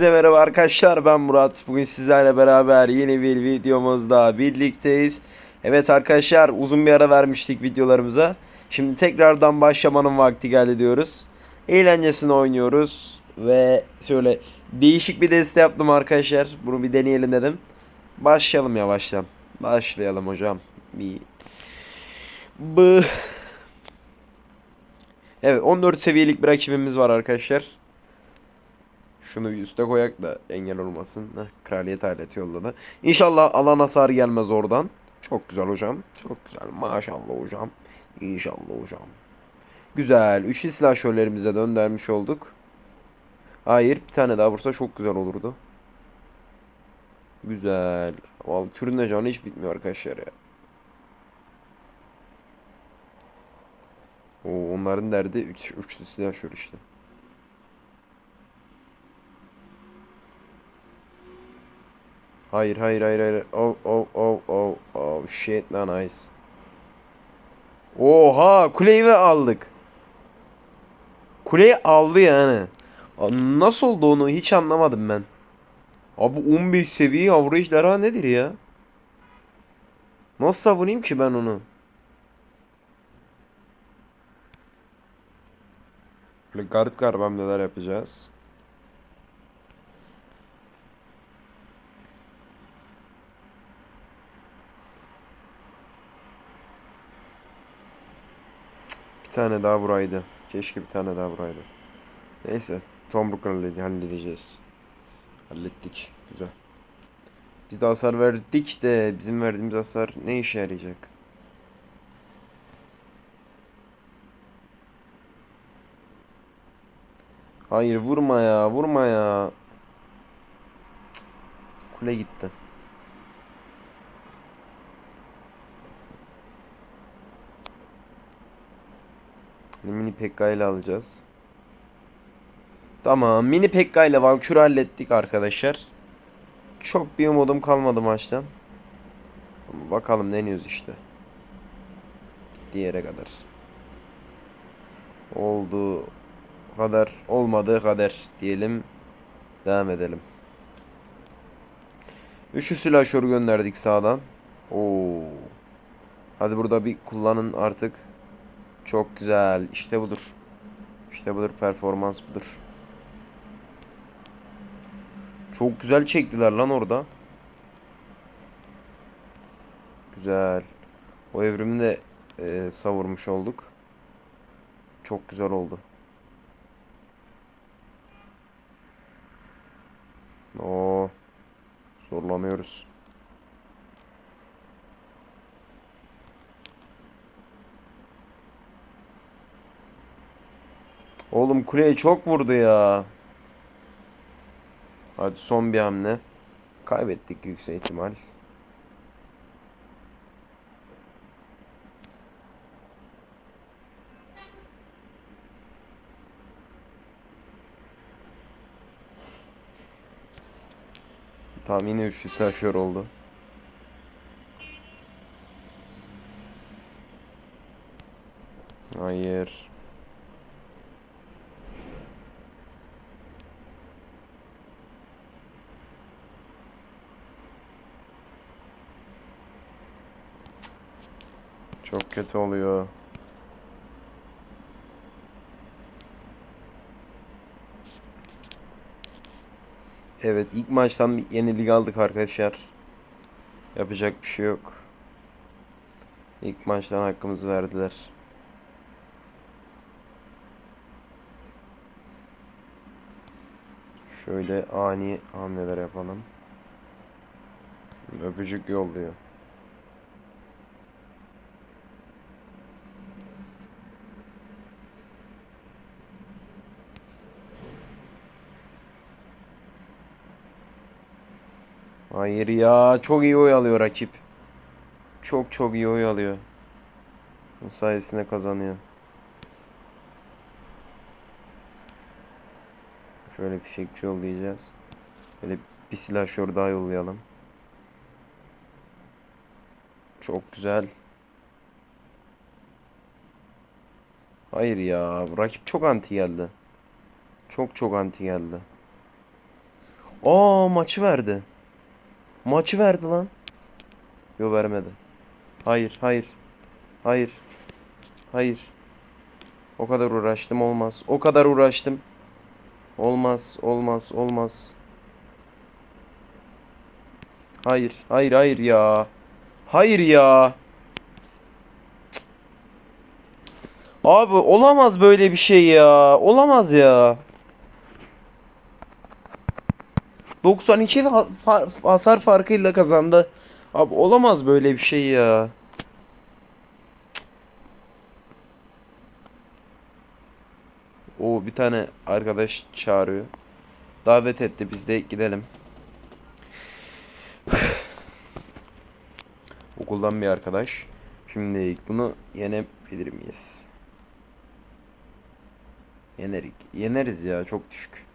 Herkese merhaba arkadaşlar ben Murat. Bugün sizlerle beraber yeni bir videomuzda birlikteyiz. Evet arkadaşlar uzun bir ara vermiştik videolarımıza. Şimdi tekrardan başlamanın vakti geldi diyoruz. Eğlencesini oynuyoruz ve şöyle değişik bir deste yaptım arkadaşlar. Bunu bir deneyelim dedim. Başlayalım yavaştan. Başlayalım hocam. Bir Bu Evet 14 seviyelik bir rakibimiz var arkadaşlar. Şunu üste koyak da engel olmasın. Heh, kraliyet aleti yolladı. İnşallah alan hasar gelmez oradan. Çok güzel hocam. Çok güzel. Maşallah hocam. İnşallah hocam. Güzel. Üçlü silahşörlerimize döndürmüş olduk. Hayır. Bir tane daha vursa çok güzel olurdu. Güzel. Vallahi kürün de canı hiç bitmiyor arkadaşlar ya. Oo, onların derdi üç, üçlü silahşör işte. Hayır hayır hayır hayır. Oh oh oh oh oh shit lan nice. Oha kuleyi ve aldık. Kuleyi aldı yani. Nasıl oldu onu hiç anlamadım ben. Abi 15 seviye yavru ejderha nedir ya? Nasıl savunayım ki ben onu? Böyle garip garip hamleler yapacağız. Tane daha vuraydı. Keşke bir tane daha vuraydı. Neyse. Tomruk hallede- halledeceğiz. Hallettik. Güzel. Biz de hasar verdik de bizim verdiğimiz hasar ne işe yarayacak? Hayır vurma ya vurma ya. Kule gitti. Mini Pekka ile alacağız. Tamam. Mini Pekka ile Valkür hallettik arkadaşlar. Çok bir umudum kalmadı maçtan. Ama bakalım deniyoruz işte. Gittiği yere kadar. Oldu kadar olmadığı kadar diyelim. Devam edelim. Üçü silahşör gönderdik sağdan. Oo. Hadi burada bir kullanın artık. Çok güzel. İşte budur. İşte budur. Performans budur. Çok güzel çektiler lan orada. Güzel. O evrimi de e, savurmuş olduk. Çok güzel oldu. Oo. Zorlanıyoruz. Oğlum kuleye çok vurdu ya. Hadi son bir hamle. Kaybettik yüksek ihtimal. Tamam yine üçlü slasher oldu. Hayır. Çok kötü oluyor. Evet ilk maçtan bir yenilik aldık arkadaşlar. Yapacak bir şey yok. İlk maçtan hakkımızı verdiler. Şöyle ani hamleler yapalım. Öpücük yolluyor. Hayır ya çok iyi oy alıyor rakip. Çok çok iyi oy alıyor. Bu sayesinde kazanıyor. Şöyle fişekçi yollayacağız. Böyle bir silahşör daha yollayalım. Çok güzel. Hayır ya rakip çok anti geldi. Çok çok anti geldi. Aa maçı verdi. Maçı verdi lan. Yo vermedi. Hayır, hayır. Hayır. Hayır. O kadar uğraştım olmaz. O kadar uğraştım. Olmaz, olmaz, olmaz. Hayır, hayır, hayır ya. Hayır ya. Abi olamaz böyle bir şey ya. Olamaz ya. 92 ha- fa- hasar farkıyla kazandı. Abi olamaz böyle bir şey ya. O bir tane arkadaş çağırıyor. Davet etti biz de gidelim. Okuldan bir arkadaş. Şimdi bunu yenebilir miyiz? Yenerik. Yeneriz ya çok düşük.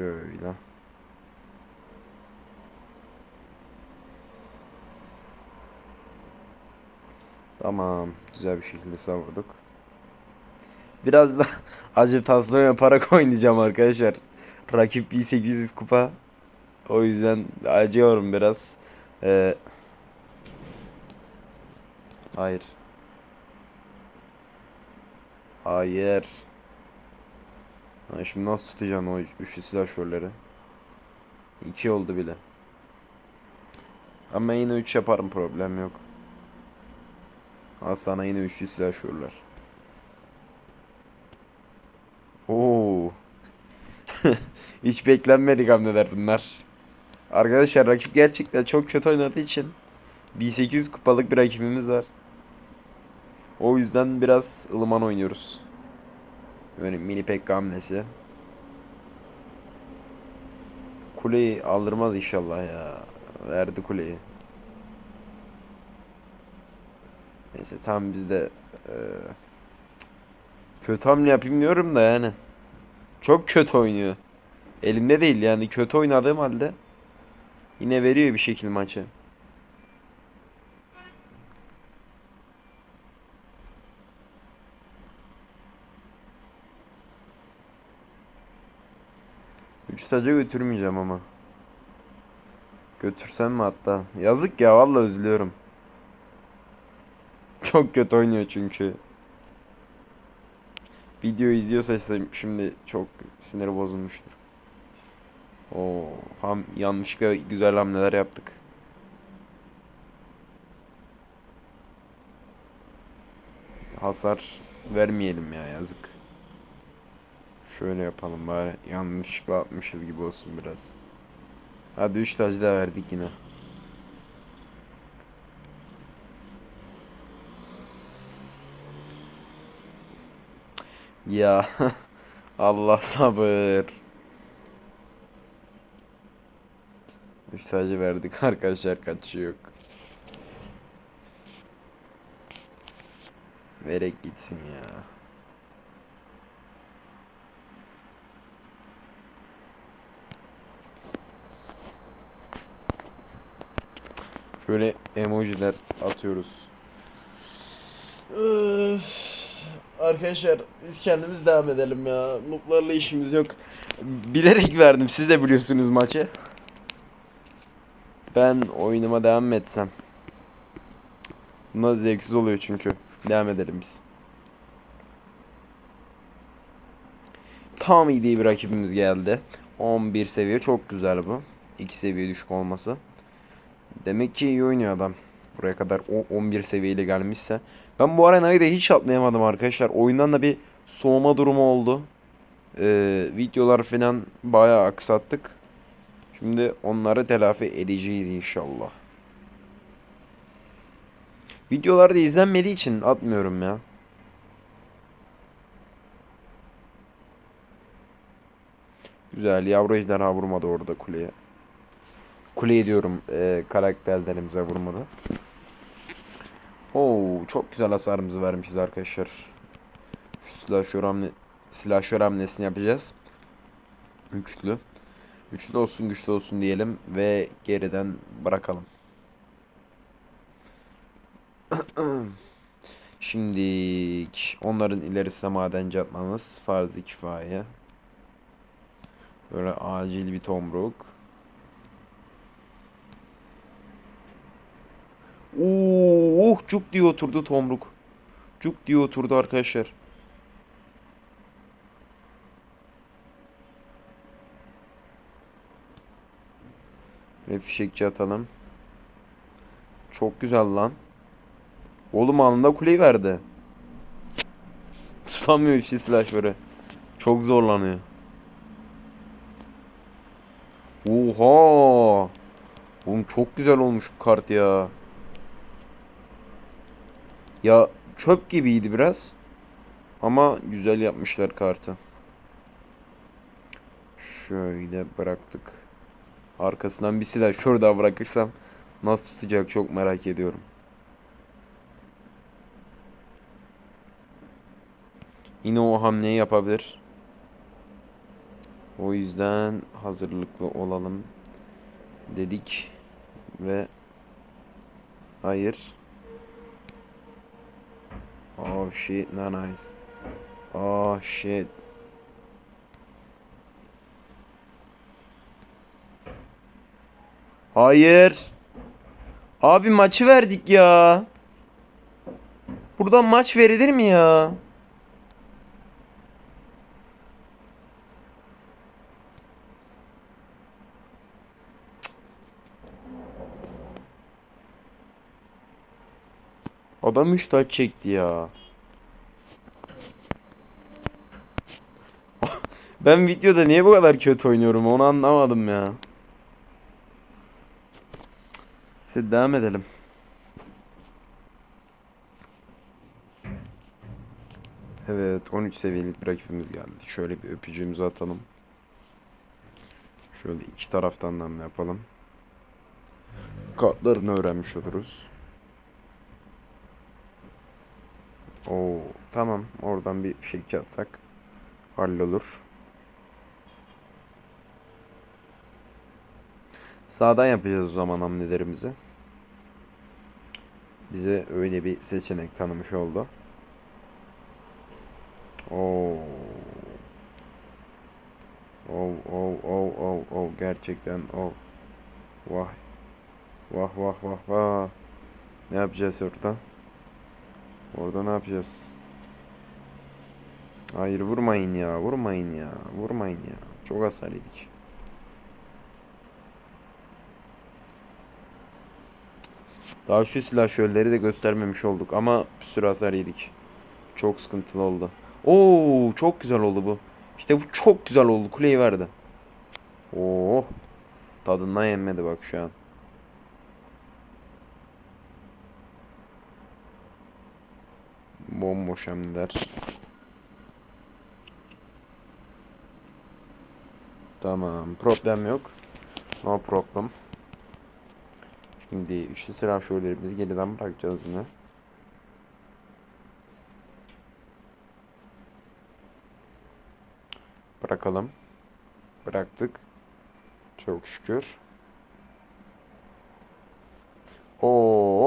Şöyle. Tamam. Güzel bir şekilde savurduk. Biraz da ajitasyon yaparak oynayacağım arkadaşlar. Rakip 1800 kupa. O yüzden acıyorum biraz. Ee, hayır. Hayır. Ha, şimdi nasıl tutacaksın o üçlü silahşörleri? İki oldu bile. Ama yine üç yaparım problem yok. Al sana yine üçlü silahşörler. Oo. Hiç beklenmedik hamleler bunlar. Arkadaşlar rakip gerçekten çok kötü oynadığı için 1800 kupalık bir rakibimiz var. O yüzden biraz ılıman oynuyoruz. Böyle mini pekka hamlesi. Kuleyi aldırmaz inşallah ya. Verdi kuleyi. Neyse tam biz de eee, kötü hamle yapayım diyorum da yani. Çok kötü oynuyor. Elimde değil yani kötü oynadığım halde yine veriyor bir şekil maçı. Taca götürmeyeceğim ama. Götürsem mi hatta? Yazık ya vallahi üzülüyorum. Çok kötü oynuyor çünkü. Video izliyorsa ise şimdi çok siniri bozulmuştur. Oo, ham yanlışlıkla güzel hamleler yaptık. Hasar vermeyelim ya yazık. Şöyle yapalım bari yanlışlıkla atmışız gibi olsun biraz. Hadi 3 tacı da verdik yine. Ya Allah sabır. Üç tacı verdik arkadaşlar kaçıyor yok. Verek gitsin ya. Şöyle emojiler atıyoruz. Arkadaşlar biz kendimiz devam edelim ya. Noob'larla işimiz yok. Bilerek verdim. Siz de biliyorsunuz maçı. Ben oyunuma devam etsem? Bunlar zevksiz oluyor çünkü. Devam edelim biz. Tam iyi bir rakibimiz geldi. 11 seviye çok güzel bu. 2 seviye düşük olması. Demek ki iyi oynuyor adam. Buraya kadar o 11 seviyeyle gelmişse. Ben bu arenayı da hiç atlayamadım arkadaşlar. Oyundan da bir soğuma durumu oldu. Ee, videolar falan bayağı aksattık. Şimdi onları telafi edeceğiz inşallah. Videolar da izlenmediği için atmıyorum ya. Güzel yavru ejderha vurmadı orada kuleye. Kuleye diyorum e, karakterlerimize vurmadı. Oo çok güzel hasarımızı vermişiz arkadaşlar. Şu silahşör hamle silahşör hamlesini yapacağız. Güçlü. Güçlü olsun güçlü olsun diyelim ve geriden bırakalım. Şimdi onların ilerisine madenci atmamız farz-ı kifaye. Böyle acil bir tomruk. Oo, oh, cuk diye oturdu tomruk. Cuk diye oturdu arkadaşlar. Ve fişekçi atalım. Çok güzel lan. Oğlum anında kuleyi verdi. Tutamıyor işte silah böyle. Çok zorlanıyor. Oha! Oğlum çok güzel olmuş bu kart ya. Ya çöp gibiydi biraz. Ama güzel yapmışlar kartı. Şöyle bıraktık. Arkasından bir silah şurada bırakırsam nasıl tutacak çok merak ediyorum. Yine o hamleyi yapabilir. O yüzden hazırlıklı olalım dedik ve hayır. Oh shit, not nice. Oh shit. Hayır. Abi maçı verdik ya. Buradan maç verilir mi ya? Adam 3 taç çekti ya. Ben videoda niye bu kadar kötü oynuyorum onu anlamadım ya. Size devam edelim. Evet 13 seviyelik bir rakibimiz geldi. Şöyle bir öpücüğümüzü atalım. Şöyle iki taraftan da yapalım. Kartlarını öğrenmiş oluruz. Oo tamam oradan bir fişekçi atsak hallolur. Sağdan yapacağız o zaman hamlelerimizi. Bize öyle bir seçenek tanımış oldu. Oo. Oh oh oh oh oh gerçekten oh. Vah. Vah vah vah vah. Ne yapacağız orada? Orada ne yapacağız? Hayır vurmayın ya, vurmayın ya, vurmayın ya. Çok hasar yedik. Daha şu silahşörleri de göstermemiş olduk ama bir sürü hasar yedik. Çok sıkıntılı oldu. Oo, çok güzel oldu bu. İşte bu çok güzel oldu. Kuleyi verdi. Oo. Tadından yenmedi bak şu an. Bomboş hamleler. Tamam. Problem yok. No problem. Şimdi üçlü sıra şöylelerimizi geriden bırakacağız yine. Bırakalım. Bıraktık. Çok şükür. Oo.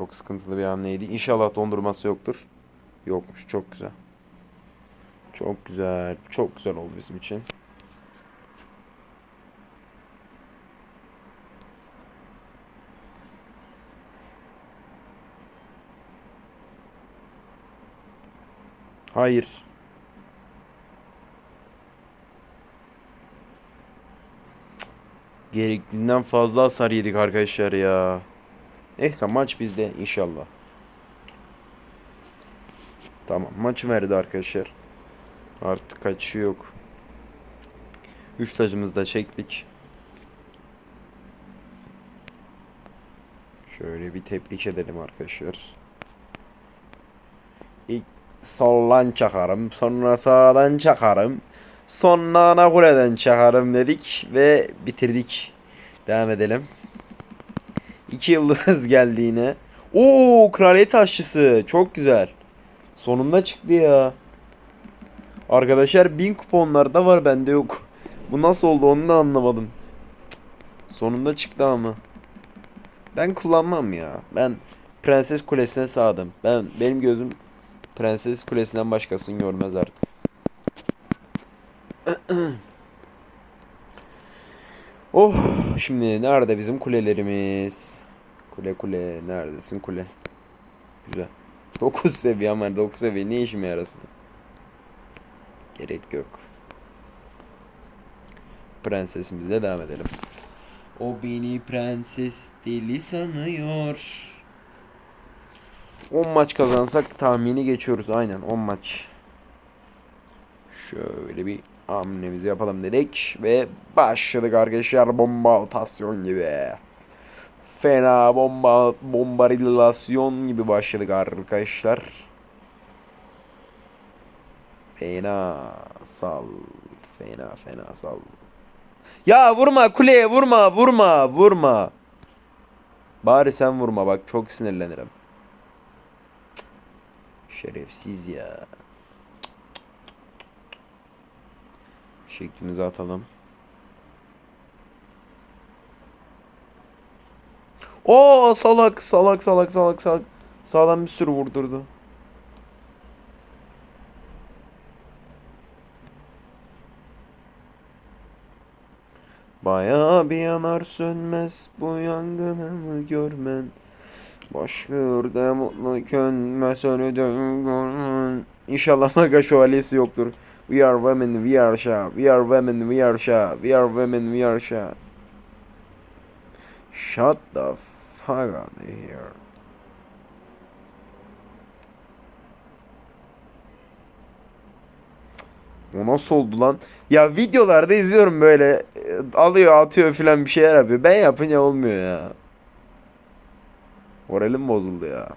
Çok sıkıntılı bir hamleydi. İnşallah dondurması yoktur. Yokmuş. Çok güzel. Çok güzel. Çok güzel oldu bizim için. Hayır. Gerektiğinden fazla hasar yedik arkadaşlar ya. Neyse maç bizde inşallah. Tamam maçı verdi arkadaşlar. Artık kaçışı yok. 3 tacımızı da çektik. Şöyle bir tebrik edelim arkadaşlar. İlk soldan çakarım, sonra sağdan çakarım, sonra ana kuleden çakarım dedik ve bitirdik. Devam edelim. İki yıldız geldi yine. Oo kraliyet aşçısı çok güzel. Sonunda çıktı ya. Arkadaşlar 1000 kuponlar da var bende yok. Bu nasıl oldu onu da anlamadım. Sonunda çıktı ama. Ben kullanmam ya. Ben Prenses Kulesi'ne sağdım. Ben benim gözüm Prenses Kulesi'nden başkasını görmez artık. oh, şimdi nerede bizim kulelerimiz? Kule kule neredesin kule? Güzel. 9 seviye ama 9 seviye ne işime yarasın? Gerek yok. Prensesimizle devam edelim. O beni prenses deli sanıyor. 10 maç kazansak tahmini geçiyoruz. Aynen 10 maç. Şöyle bir hamlemizi yapalım dedik. Ve başladık arkadaşlar bomba atasyon gibi. Fena bomba bombarilasyon gibi başladık arkadaşlar. Fena sal. Fena fena sal. Ya vurma kuleye vurma vurma vurma. Bari sen vurma bak çok sinirlenirim. Şerefsiz ya. Şeklimizi atalım. Oo salak salak salak salak salak. Sağdan bir sürü vurdurdu. Bayağı bir yanar sönmez bu yangınımı görmen. Başlıyor mutlu könme sönü döngün. İnşallah Naga şövalyesi yoktur. We are women, we are sha. We are women, we are sha. We are women, we are sha. Shut the fuck out of here. O nasıl oldu lan? Ya videolarda izliyorum böyle e, alıyor atıyor filan bir şeyler yapıyor. Ben yapınca olmuyor ya. Moralim bozuldu ya.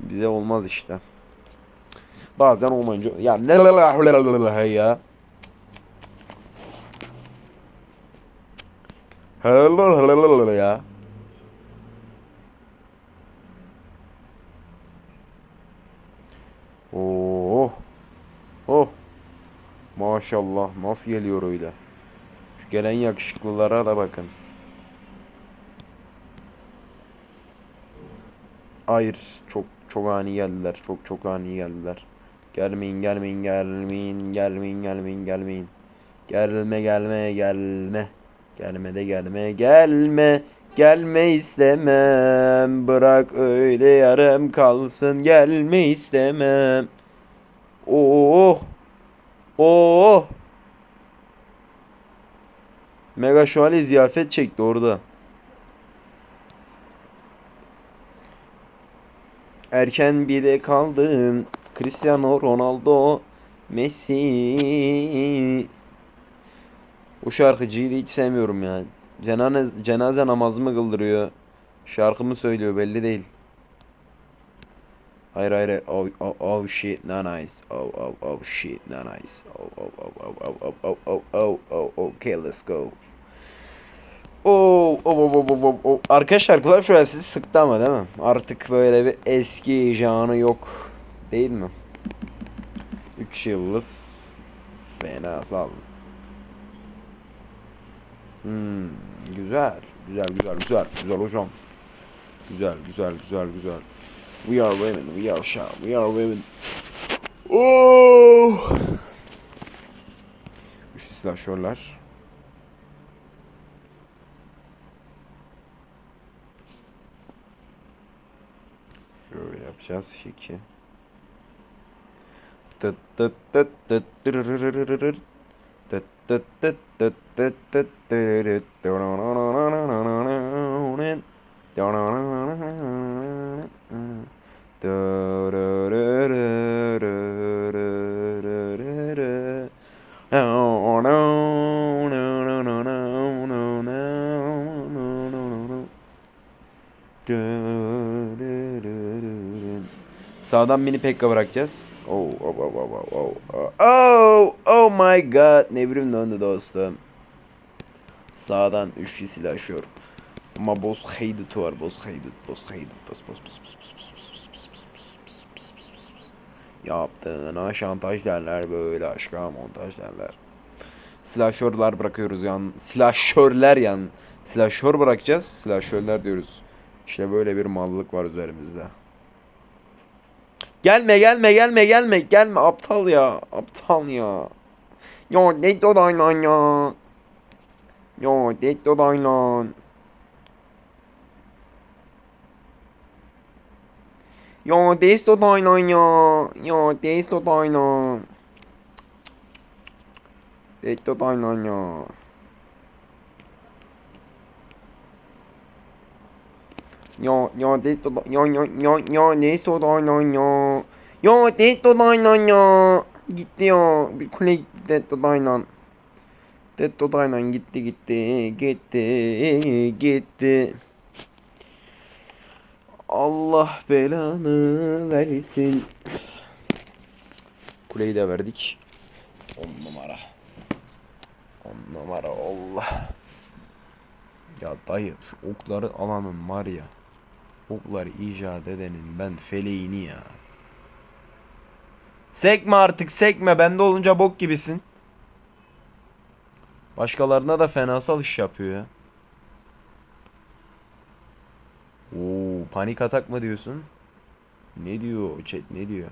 Bize olmaz işte. Bazen olmayınca ya ne ya. Hello hello hello ya. Oh. Oh. Maşallah nasıl geliyor öyle. Şu gelen yakışıklılara da bakın. Hayır, çok çok ani geldiler. Çok çok ani geldiler. Gelmeyin, gelmeyin, gelmeyin, gelmeyin, gelmeyin, gelmeyin. Gelme, gelme, gelme. Gelme de gelme, gelme. Gelme istemem. Bırak öyle yarım kalsın. Gelme istemem. Oh. Oh. Mega şövalye ziyafet çekti orada. Erken bir de kaldım. Cristiano Ronaldo, Messi. O şarkıcıyı da hiç sevmiyorum ya. Cenaze, cenaze namazımı kıldırıyor. Şarkımı söylüyor belli değil. Hayır hayır. Oh, oh, oh shit, not nice. Oh, oh, oh shit, not nice. Oh, oh, oh, oh, oh, oh, oh, oh, oh, oh, okay, let's go. Oh, oh, oh, oh, oh, oh. Arkadaşlar Clash Royale sizi sıktı ama değil mi? Artık böyle bir eski canı yok. Değil mi? 3 yıldız. Fena sal. Hmm, güzel. Güzel güzel güzel. Güzel hocam. Güzel güzel güzel güzel. We are women. We are sharp. We are women. Oh! Üçlü silahşörler. Şöyle yapacağız. Şeki. Tıt tıt tıt tıt Sağdan mini pekka bırakacağız. Oh, oh, oh, oh, oh, oh, oh, oh my god. Nevrim döndü dostum. Sağdan üçlü silahşör. Ama boz haydut var. Boz haydut. Boz haydut. Boz boz boz boz boz boz Yaptığına şantaj derler böyle aşka montaj derler. Silahşörler bırakıyoruz yan. Silahşörler yan. Silahşör bırakacağız. Silahşörler diyoruz. İşte böyle bir mallık var üzerimizde. Gelme gelme gelme gelme gelme aptal ya aptal ya. Ya ne dodaylan ya. Ya ne dodaylan. Ya des dodaylan ya. Ya des dodaylan. Des dodaylan ya. Ya ya des doda ya ya ya ya des dodaylan ya. Ya des dodaylan ya. Gitti ya. Bir kule gitti des dodaylan. Des dodaylan gitti gitti gitti gitti. Allah belanı versin. Kuleyi de verdik. 10 numara. 10 numara Allah. Ya dayı şu okları alanın var ya. Okları icat edenin ben feleğini ya. Sekme artık sekme bende olunca bok gibisin. Başkalarına da fenasal iş yapıyor ya. Oo, panik atak mı diyorsun? Ne diyor chat ne diyor?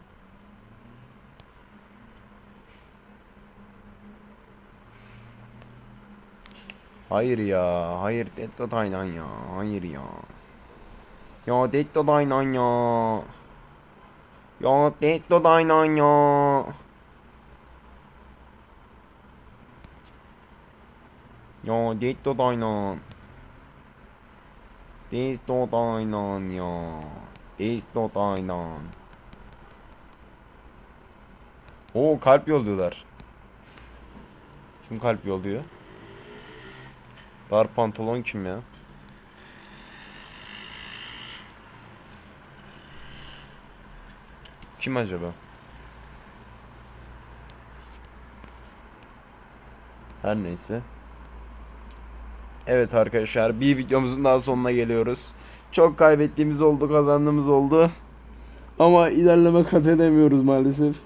Hayır ya, hayır Dot aynen ya, hayır ya. Ya Dead Dot aynen ya. Ya Dead Dot aynen ya. Ya Dead Dot aynen. Dead Dot aynen ya. Dead Dot aynen. Oo kalp yolluyorlar. Kim kalp yolluyor? Dar pantolon kim ya? Kim acaba? Her neyse. Evet arkadaşlar bir videomuzun daha sonuna geliyoruz. Çok kaybettiğimiz oldu kazandığımız oldu. Ama ilerleme kat edemiyoruz maalesef.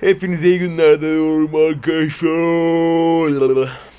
Hepinize iyi günler diliyorum arkadaşlar.